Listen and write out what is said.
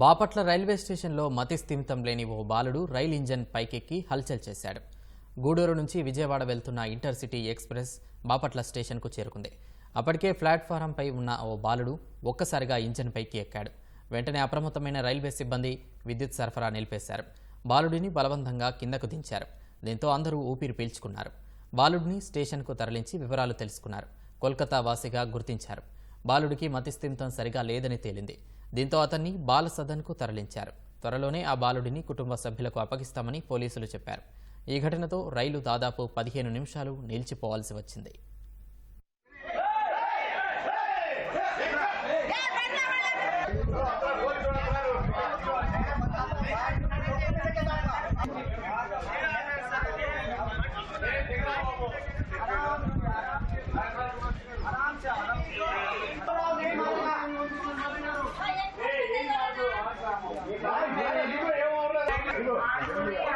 Bapatla railway స్టేషన్లో మతి స్థిమితం లేని ఓ బాలుడు రైలు ఇంజన్ పైకెక్కి హల్చల్ చేశాడు. గూడూరు నుంచి విజయవాడ వెళ్తున్న ఇంటర్సిటీ ఎక్స్ప్రెస్ బాపట్ల స్టేషన్కు చేరుకుంది. అప్పటికే ప్లాట్ఫారంపై ఉన్న ఓ బాలుడు ఒక్కసారిగా ఇంజన్ పైకి ఎక్కాడు. వెంటనే అప్రమత్తమైన రైల్వే సిబ్బంది విద్యుత్ సరఫరా నిలిపేశారు. బాలుడిని బలవంతంగా కిందకు దించారు. దీంతో అందరూ ఊపిరి పీల్చుకున్నారు. బాలుడిని స్టేషన్కు తరలించి వివరాలు తెలుసుకున్నారు. కోల్కతా వాసిగా గుర్తించారు. బాలుడికి మతిస్థిమితం సరిగా లేదని తేలింది. దీంతో అతన్ని బాల సదన్కు తరలించారు. త్వరలోనే ఆ బాలుడిని కుటుంబ సభ్యులకు అప్పగిస్తామని పోలీసులు చెప్పారు. ఈ ఘటనతో రైలు దాదాపు పదిహేను నిమిషాలు నిలిచిపోవాల్సి వచ్చింది. 谁说的谁